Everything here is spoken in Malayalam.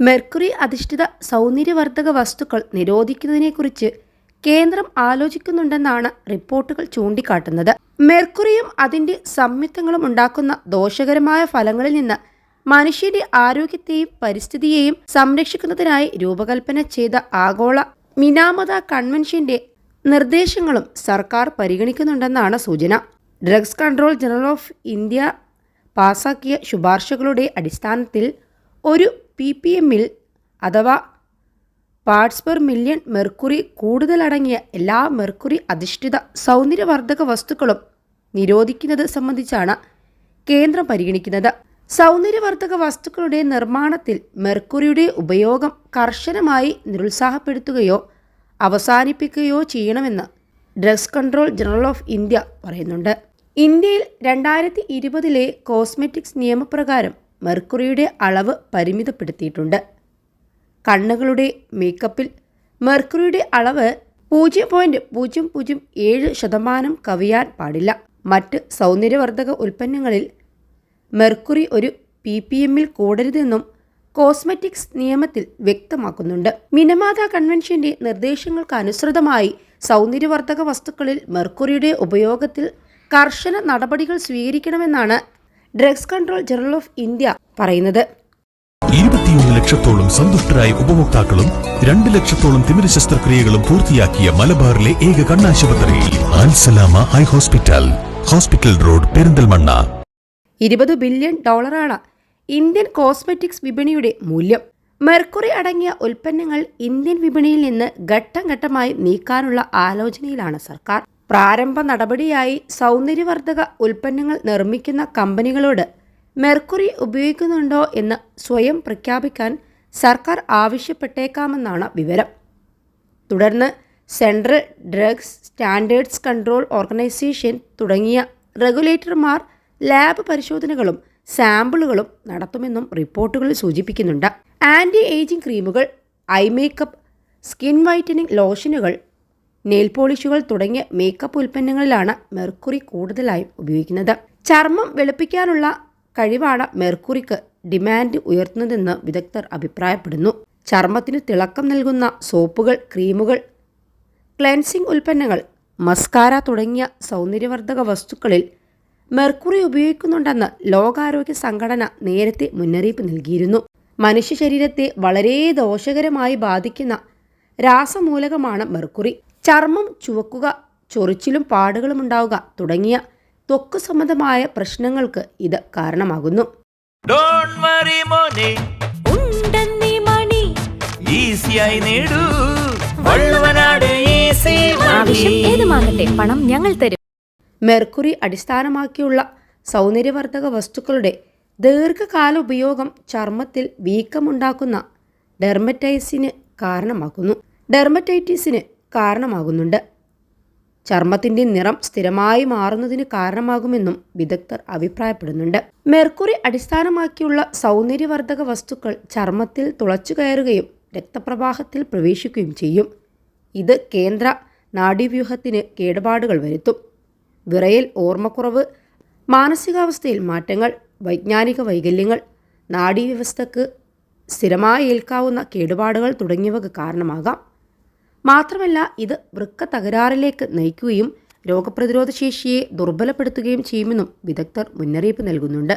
മെർക്കുറി അധിഷ്ഠിത സൗന്ദര്യവർദ്ധക വസ്തുക്കൾ നിരോധിക്കുന്നതിനെക്കുറിച്ച് കേന്ദ്രം ആലോചിക്കുന്നുണ്ടെന്നാണ് റിപ്പോർട്ടുകൾ ചൂണ്ടിക്കാട്ടുന്നത്. മെർക്കുറിയും അതിന്റെ സംയുക്തങ്ങളും ഉണ്ടാക്കുന്ന ദോഷകരമായ ഫലങ്ങളിൽ നിന്ന് മനുഷ്യന്റെ ആരോഗ്യത്തെയും പരിസ്ഥിതിയെയും സംരക്ഷിക്കുന്നതിനായി രൂപകൽപ്പന ചെയ്ത ആഗോള മിനാമത കൺവെൻഷന്റെ നിർദ്ദേശങ്ങളും സർക്കാർ പരിഗണിക്കുന്നുണ്ടെന്നാണ് സൂചന. Drugs control general of India പാസാക്കിയ ശുപാർശകളുടെ അടിസ്ഥാനത്തിൽ ഒരു പി പി എമ്മിൽ അഥവാ പാർട്സ് പെർ മില്യൺ മെർക്കുറി കൂടുതലടങ്ങിയ എല്ലാ മെർക്കുറി അധിഷ്ഠിത സൗന്ദര്യവർദ്ധക വസ്തുക്കളും നിരോധിക്കുന്നത് സംബന്ധിച്ചാണ് കേന്ദ്രം പരിഗണിക്കുന്നത്. സൗന്ദര്യവർദ്ധക വസ്തുക്കളുടെ നിർമ്മാണത്തിൽ മെർക്കുറിയുടെ ഉപയോഗം കർശനമായി നിരുത്സാഹപ്പെടുത്തുകയോ അവസാനിപ്പിക്കുകയോ ചെയ്യണമെന്ന് drugs control general of India പറയുന്നുണ്ട്. ഇന്ത്യയിൽ രണ്ടായിരത്തി ഇരുപതിലെ കോസ്മെറ്റിക്സ് നിയമപ്രകാരം മെർക്കുറിയുടെ അളവ് പരിമിതപ്പെടുത്തിയിട്ടുണ്ട്. കണ്ണുകളുടെ മേക്കപ്പിൽ മെർക്കുറിയുടെ അളവ് പൂജ്യം പോയിന്റ് പൂജ്യം പൂജ്യം ഏഴ് ശതമാനം കവിയാൻ പാടില്ല. മറ്റ് സൗന്ദര്യവർദ്ധക ഉൽപ്പന്നങ്ങളിൽ മെർക്കുറി ഒരു പി പി എമ്മിൽ കൂടരുതെന്നും കോസ്മെറ്റിക്സ് നിയമത്തിൽ വ്യക്തമാക്കുന്നുണ്ട്. മിനമാത കൺവെൻഷന്റെ നിർദ്ദേശങ്ങൾക്ക് അനുസൃതമായി സൗന്ദര്യവർദ്ധക വസ്തുക്കളിൽ മെർക്കുറിയുടെ ഉപയോഗത്തിൽ കർശന നടപടികൾ സ്വീകരിക്കണമെന്നാണ് drugs control general of India പറയുന്നത്. ഇരുപത്തിയൊന്ന് ലക്ഷത്തോളം സന്തുഷ്ടരായ ഉപഭോക്താക്കളും രണ്ട് ലക്ഷത്തോളം തിമിര ശസ്ത്രക്രിയകളും പൂർത്തിയാക്കിയ മലബാറിലെ ഏക കണ്ണാശുപത്രി Alsalama high hospital hospital road Perinthalmanna. ഇരുപത് ബില്യൺ ഡോളറാണ് ഇന്ത്യൻ കോസ്മെറ്റിക്സ് വിപണിയുടെ മൂല്യം. മെർക്കുറി അടങ്ങിയ ഉൽപ്പന്നങ്ങൾ ഇന്ത്യൻ വിപണിയിൽ നിന്ന് ഘട്ടം ഘട്ടമായി നീക്കാനുള്ള ആലോചനയിലാണ് സർക്കാർ. പ്രാരംഭ നടപടിയായി സൗന്ദര്യവർദ്ധക ഉൽപ്പന്നങ്ങൾ നിർമ്മിക്കുന്ന കമ്പനികളോട് മെർക്കുറി ഉപയോഗിക്കുന്നുണ്ടോ എന്ന് സ്വയം പ്രഖ്യാപിക്കാൻ സർക്കാർ ആവശ്യപ്പെട്ടേക്കാമെന്നാണ് വിവരം. തുടർന്ന് central drugs standards control organisation തുടങ്ങിയ റെഗുലേറ്റർമാർ ലാബ് പരിശോധനകളും സാമ്പിളുകളും നടത്തുമെന്നും റിപ്പോർട്ടുകൾ സൂചിപ്പിക്കുന്നുണ്ട്. ആന്റി ഏജിംഗ് ക്രീമുകൾ ഐ മേക്കപ്പ് സ്കിൻ വൈറ്റനിങ് ലോഷനുകൾ നെയിൽ പോളിഷുകൾ തുടങ്ങിയ മേക്കപ്പ് ഉൽപ്പന്നങ്ങളിലാണ് മെർക്കുറി കൂടുതലായും ഉപയോഗിക്കുന്നത്. ചർമ്മം വെളുപ്പിക്കാനുള്ള കഴിവാണ് മെർക്കുറിക്ക് ഡിമാൻഡ് ഉയർത്തുന്നതെന്ന് വിദഗ്ധർ അഭിപ്രായപ്പെടുന്നു. ചർമ്മത്തിന് തിളക്കം നൽകുന്ന സോപ്പുകൾ ക്രീമുകൾ ക്ലെൻസിംഗ് ഉൽപ്പന്നങ്ങൾ മസ്കാര തുടങ്ങിയ സൗന്ദര്യവർദ്ധക വസ്തുക്കളിൽ മെർക്കുറി ഉപയോഗിക്കുന്നുണ്ടെന്ന് ലോകാരോഗ്യ സംഘടന നേരത്തെ മുന്നറിയിപ്പ് നൽകിയിരുന്നു. മനുഷ്യ ശരീരത്തെ വളരെ ദോഷകരമായി ബാധിക്കുന്ന രാസമൂലകമാണ് മെർക്കുറി. ചർമ്മം ചുവക്കുക ചൊറിച്ചിലും പാടുകളും ഉണ്ടാവുക തുടങ്ങിയ ത്വക്ക് സംബന്ധമായ പ്രശ്നങ്ങൾക്ക് ഇത് കാരണമാകുന്നു. ഡോണ്ട് വറി മോനെ. ഉണ്ടെന്നീ മണി. ഈസിയായി നേടൂ. വള്ളുവനാട് ഈസി ആവശ്യം ഏതുമാകട്ടെ പണം ഞങ്ങൾ തരും. മെർക്കുറി അടിസ്ഥാനമാക്കിയുള്ള സൗന്ദര്യവർദ്ധക വസ്തുക്കളുടെ ദീർഘകാല ഉപയോഗം ചർമ്മത്തിൽ വീക്കമുണ്ടാക്കുന്ന ഡെർമറ്റൈസിന് കാരണമാക്കുന്നു ഡെർമറ്റൈറ്റിസിന് കാരണമാകുന്നുണ്ട്. ചർമ്മത്തിന്റെ നിറം സ്ഥിരമായി മാറുന്നതിന് കാരണമാകുമെന്നും വിദഗ്ധർ അഭിപ്രായപ്പെടുന്നുണ്ട്. മെർക്കുറി അടിസ്ഥാനമാക്കിയുള്ള സൗന്ദര്യവർദ്ധക വസ്തുക്കൾ ചർമ്മത്തിൽ തുളച്ചു കയറുകയും രക്തപ്രവാഹത്തിൽ പ്രവേശിക്കുകയും ചെയ്യും. ഇത് കേന്ദ്ര നാഡീവ്യൂഹത്തിന് കേടുപാടുകൾ വരുത്തും. വിറയൽ ഓർമ്മക്കുറവ് മാനസികാവസ്ഥയിൽ മാറ്റങ്ങൾ വൈജ്ഞാനിക വൈകല്യങ്ങൾ നാഡീവ്യവസ്ഥക്ക് സ്ഥിരമായി ഏൽക്കാവുന്ന കേടുപാടുകൾ തുടങ്ങിയവക്ക് കാരണമാകാം. മാത്രമല്ല ഇത് വൃക്ക തകരാറിലേക്ക് നയിക്കുകയും രോഗപ്രതിരോധ ശേഷിയെ ദുർബലപ്പെടുത്തുകയും ചെയ്യുമെന്നും വിദഗ്ധർ മുന്നറിയിപ്പ് നൽകുന്നുണ്ട്